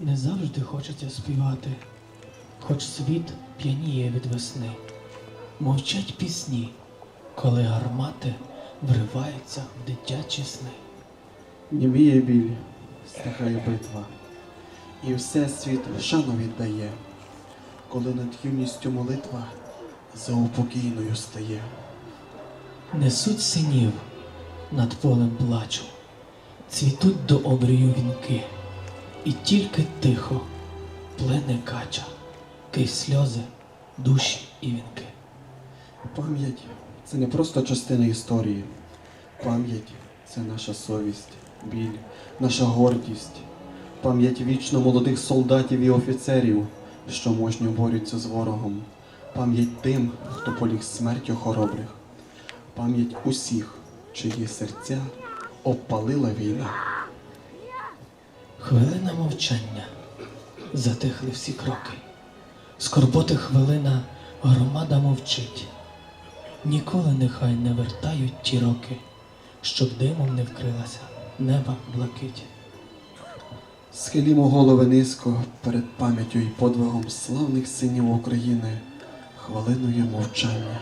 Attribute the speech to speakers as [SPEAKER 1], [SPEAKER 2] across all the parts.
[SPEAKER 1] Не завжди хочеться співати, хоч світ п'яніє від весни. Мовчать пісні, коли гармати вриваються в дитячі сни.
[SPEAKER 2] Німіє біль, стихає битва, і все світ шану віддає, коли над юністю молитва заупокійною стає.
[SPEAKER 1] Несуть синів над полем плачу, цвітуть до обрію вінки, і тільки тихо плине кача, крізь сльози, душі і вінки.
[SPEAKER 2] Пам'ять це не просто частина історії. Пам'ять це наша совість, біль, наша гордість, пам'ять вічно молодих солдатів і офіцерів, що мужньо борються з ворогом, пам'ять тим, хто поліг смертю хоробрих, пам'ять усіх, чиї серця обпалила війна.
[SPEAKER 1] Хвилина мовчання, затихли всі кроки. Скорботи хвилина громада мовчить. Ніколи нехай не вертають ті роки, щоб димом не вкрилася неба блакить.
[SPEAKER 2] Схилімо голови низько перед пам'яттю і подвигом славних синів України, хвилиною мовчання.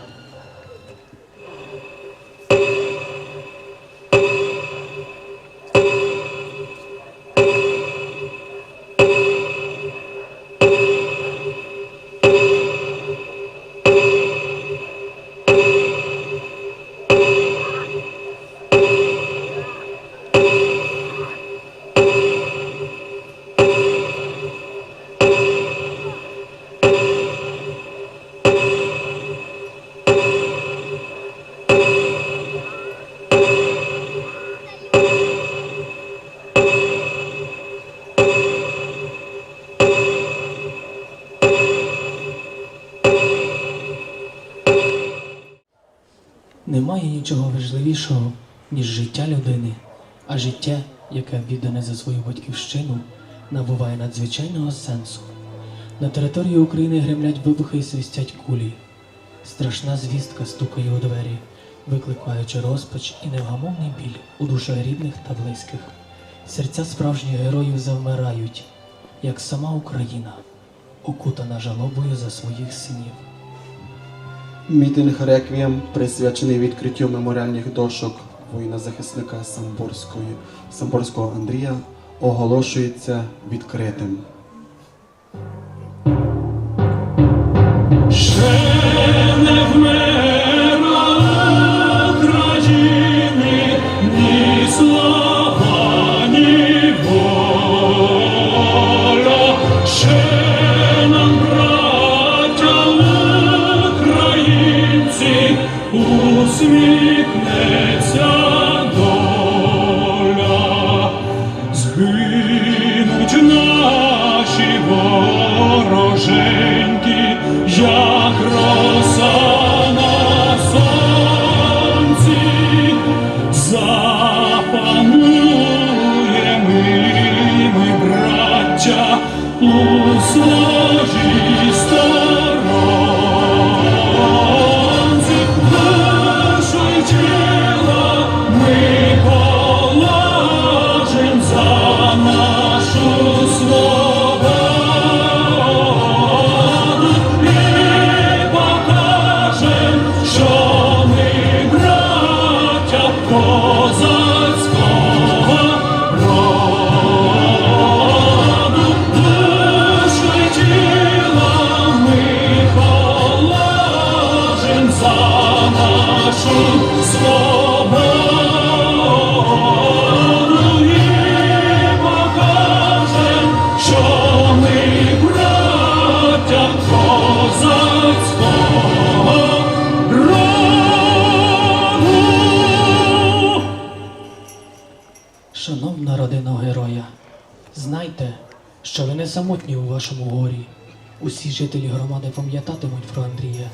[SPEAKER 1] Немає нічого важливішого, ніж життя людини, а життя, яке віддане за свою батьківщину, набуває надзвичайного сенсу. На території України гремлять вибухи і свистять кулі. Страшна звістка стукає у двері, викликаючи розпач і невгамовний біль у душах рідних та близьких. Серця справжніх героїв завмирають, як сама Україна, окутана жалобою за своїх синів.
[SPEAKER 2] Мітинг реквієм присвячений відкриттю меморіальних дошок воїна-захисника Самборського Андрія, оголошується відкритим.
[SPEAKER 3] Вороженьки,
[SPEAKER 1] Усі жителі громади пам'ятатимуть про Андрія,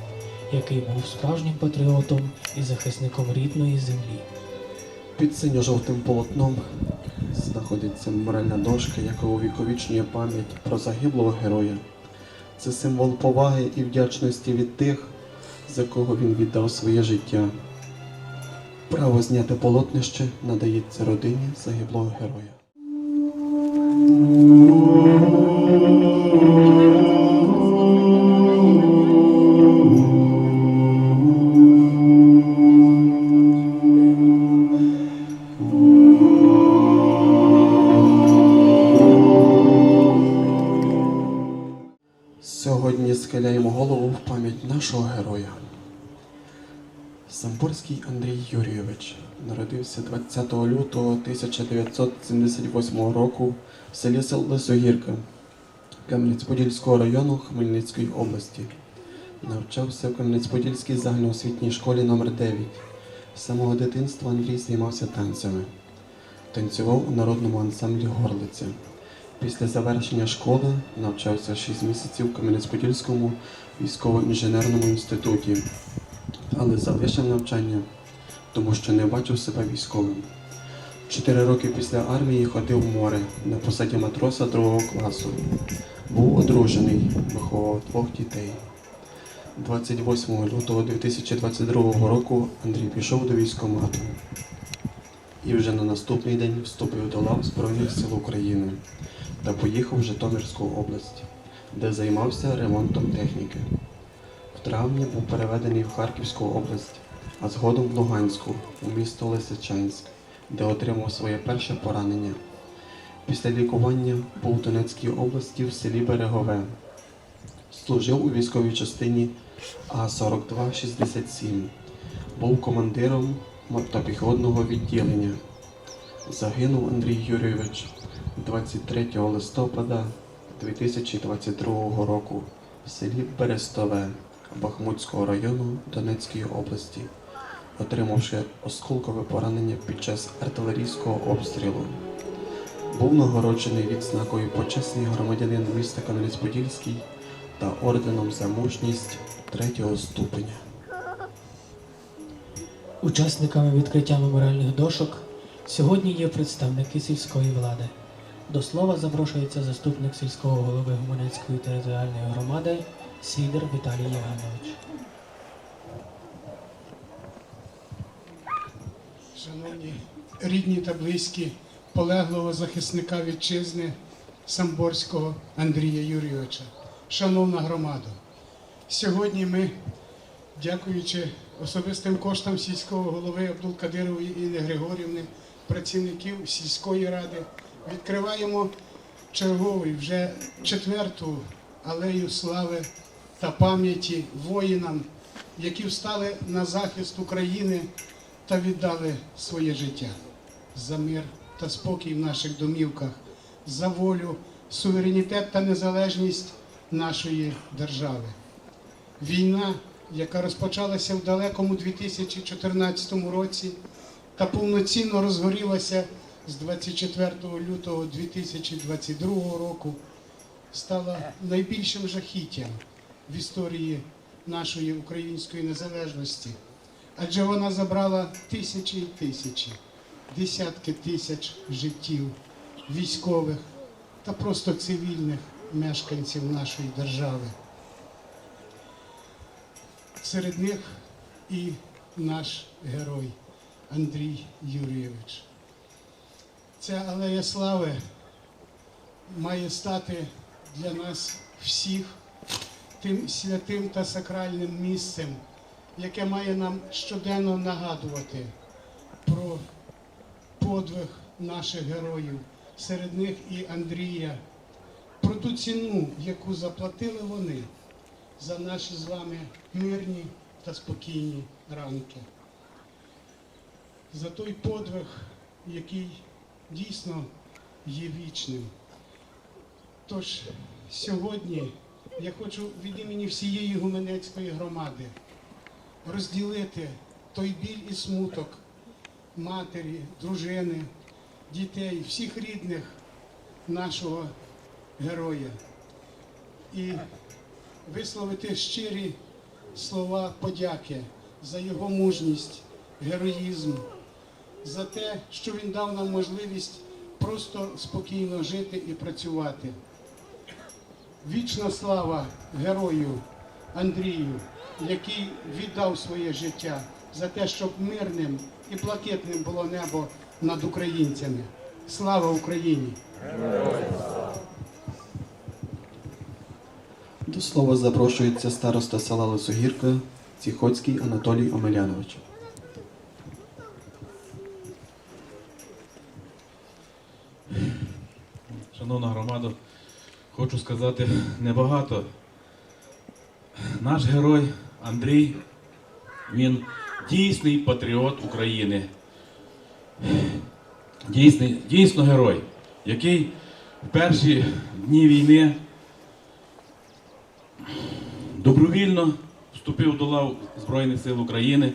[SPEAKER 1] який був справжнім патріотом і захисником рідної землі.
[SPEAKER 2] Під синьо-жовтим полотном знаходиться меморіальна дошка, яка увіковічнює пам'ять про загиблого героя. Це символ поваги і вдячності від тих, за кого він віддав своє життя. Право зняти полотнище надається родині загиблого героя. Сьогодні схиляємо голову в пам'ять нашого героя. Самборський Андрій Юрійович народився 20 лютого 1978 року в селі Лисогірка Кам'янець-Подільського району Хмельницької області. Навчався в Кам'янець-Подільській загальноосвітній школі номер 9 З самого дитинства Андрій займався танцями. Танцював у народному ансамблі Горлиця. Після завершення школи навчався 6 місяців в Кам'янець-Подільському військово-інженерному інституті, але залишив навчання, тому що не бачив себе військовим. Чотири роки після армії ходив в море на посаді матроса другого класу. Був одружений, виховував двох дітей. 28 лютого 2022 року Андрій пішов до військкомату і вже на наступний день вступив до лав Збройних сил України та поїхав в Житомирську область, де займався ремонтом техніки. В травні був переведений в Харківську область, а згодом в Луганську, у місто Лисичанськ, де отримав своє перше поранення. Після лікування був в Донецькій області в селі Берегове. Служив у військовій частині А-4267. Був командиром мотопіхотного відділення. Загинув Андрій Юрійович 23 листопада 2022 року в селі Берестове Бахмутського району Донецької області, отримавши осколкове поранення під час артилерійського обстрілу. Був нагороджений відзнакою почесний громадянин міста Кам'янець-Подільський та орденом за мужність третього ступеня.
[SPEAKER 1] Учасниками відкриття меморіальних дошок сьогодні є представники сільської влади. До слова запрошується заступник сільського голови Гуманецької територіальної громади Сідер Віталій Євгенович.
[SPEAKER 4] Шановні рідні та близькі полеглого захисника вітчизни Самборського Андрія Юрійовича, шановна громада, сьогодні ми, дякуючи особистим коштам сільського голови Абдулкадирової Інни Григорівни, працівників сільської ради, відкриваємо черговий вже четверту алею слави та пам'яті воїнам, які встали на захист України та віддали своє життя за мир та спокій в наших домівках, за волю, суверенітет та незалежність нашої держави. Війна, яка розпочалася в далекому 2014 році та повноцінно розгорілася з 24 лютого 2022 року, стала найбільшим жахіттям в історії нашої української незалежності адже вона забрала тисячі і тисячі, десятки тисяч життів військових та просто цивільних мешканців нашої держави. Серед них і наш герой Андрій Юрійович. Ця алея слави має стати для нас всіх тим святим та сакральним місцем, яке має нам щоденно нагадувати про подвиг наших героїв, серед них і Андрія, про ту ціну, яку заплатили вони за наші з вами мирні та спокійні ранки. За той подвиг, який дійсно є вічним. Тож сьогодні я хочу від імені всієї гуменецької громади розділити той біль і смуток матері, дружини, дітей, всіх рідних нашого героя і висловити щирі слова подяки за його мужність, героїзм, за те, що він дав нам можливість просто спокійно жити і працювати. Вічна слава герою Андрію, який віддав своє життя за те, щоб мирним і блакитним було небо над українцями. Слава Україні!
[SPEAKER 2] До слова запрошується староста села Лисогірка Ціхоцький Анатолій Омелянович.
[SPEAKER 5] Шановна громада, хочу сказати небагато. Наш герой Андрій, він дійсний патріот України. Дійсний, дійсно герой, який в перші дні війни добровільно вступив до лав Збройних сил України.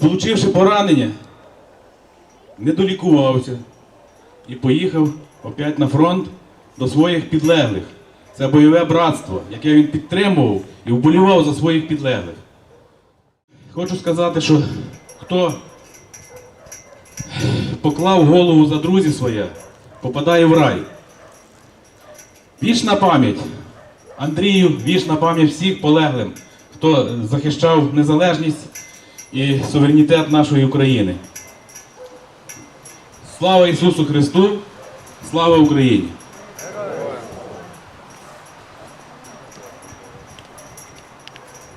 [SPEAKER 5] Получивши поранення, не долікувався і поїхав опять на фронт до своїх підлеглих. Це бойове братство, яке він підтримував і вболівав за своїх підлеглих. Хочу сказати, що хто поклав голову за друзі своє, попадає в рай. Вічна пам'ять Андрію, вічна пам'ять всіх полеглим, хто захищав незалежність і суверенітет нашої України. Слава Ісусу Христу! Слава Україні!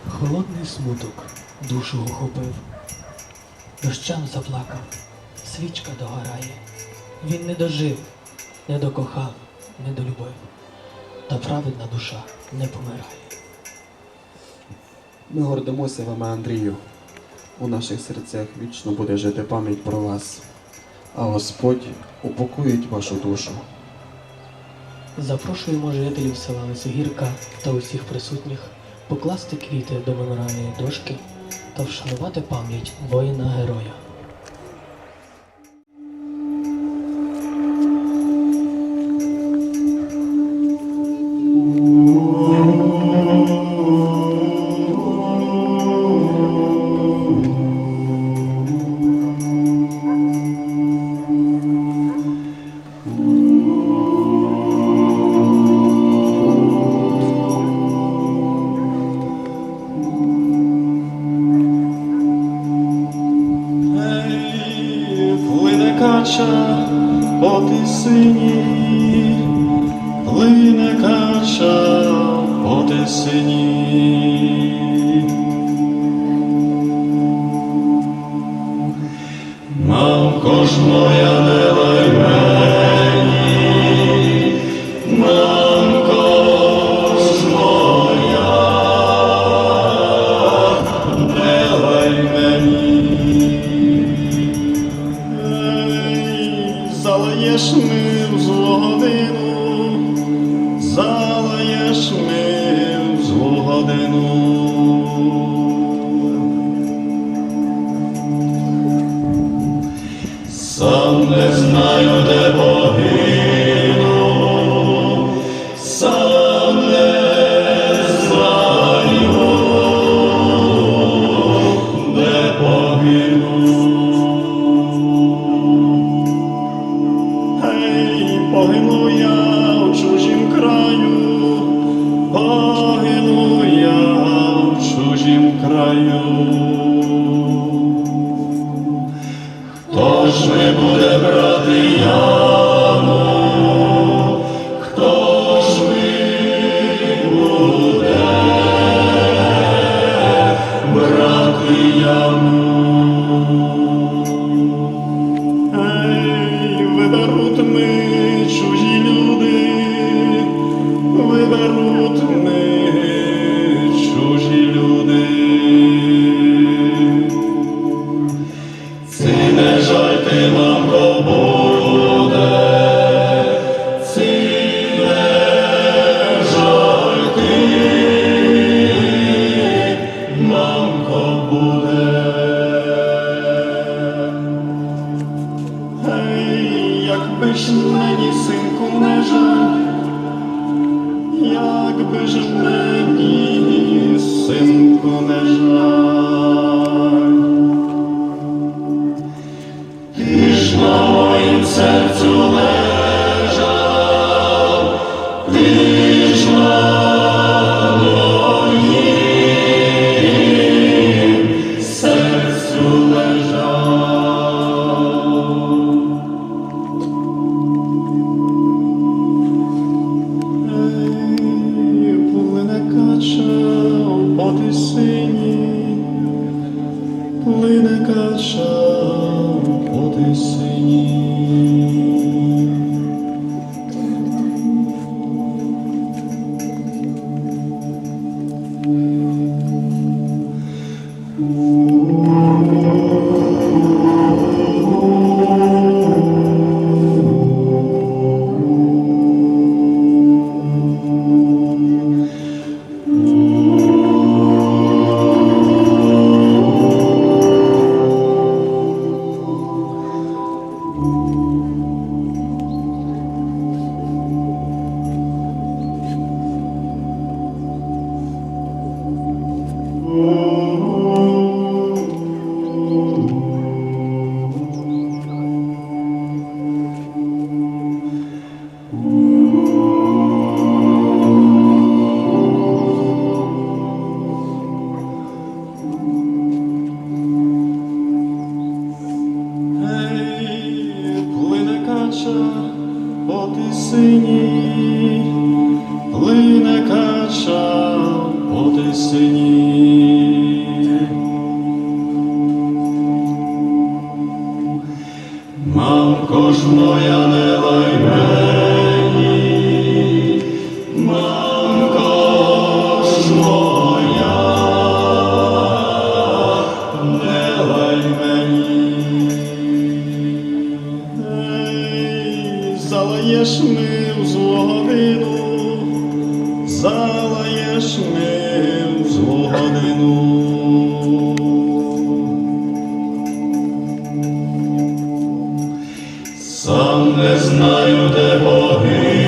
[SPEAKER 1] Холодний смуток душу охопив, дощем заплакав, свічка догорає. Він не дожив, не докохав, не долюбив, та праведна душа не помирає.
[SPEAKER 2] Ми гордимося вами, Андрію. У наших серцях вічно буде жити пам'ять про вас, а Господь упокоїть вашу душу.
[SPEAKER 1] Запрошуємо жителів села Лисогірка та усіх присутніх покласти квіти до меморальної дошки та вшанувати пам'ять воїна-героя.
[SPEAKER 6] Кача поти тисині, плине кача по сині. Мамко ж моя не лай the boy. Мамко по тисині. Мамко ж моя де погину,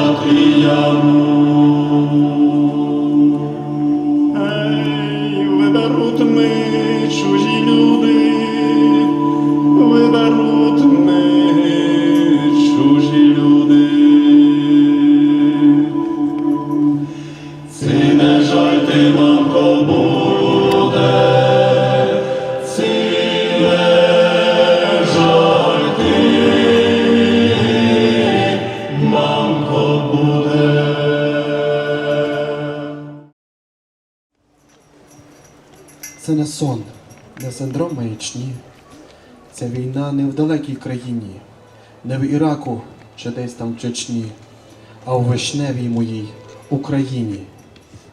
[SPEAKER 2] Patriamus. Маячні. Ця війна не в далекій країні, не в Іраку чи десь там в Чечні, а у вишневій моїй Україні.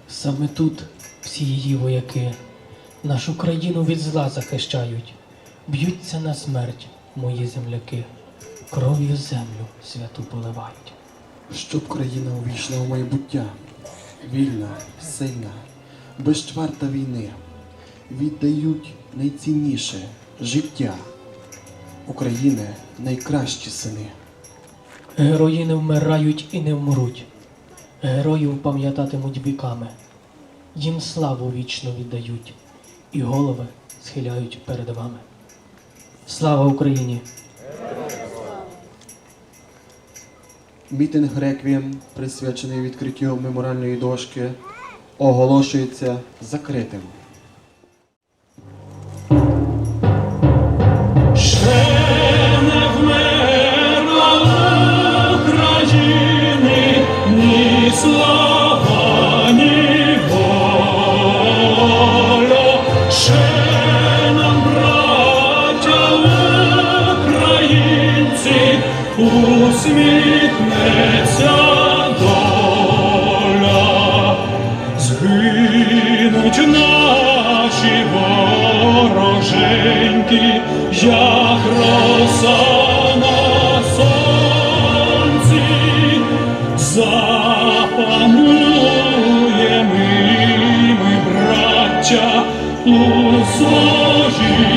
[SPEAKER 1] Саме тут всі її вояки нашу країну від зла захищають, б'ються на смерть мої земляки, кров'ю землю святу поливають.
[SPEAKER 2] Щоб країна увійшла у майбуття, вільна, сильна, без чварта війни, віддають найцінніше життя України найкращі сини.
[SPEAKER 1] Герої не вмирають і не вмруть, героїв пам'ятатимуть віками, їм славу вічно віддають, і голови схиляють перед вами. Слава Україні!
[SPEAKER 2] Мітинг реквієм, присвячений відкриттю меморіальної дошки, оголошується закритим.
[SPEAKER 3] Усміхнеться доля. Згинуть наші вороженьки, як роса на сонці, запануємо ми, браття, у стороні.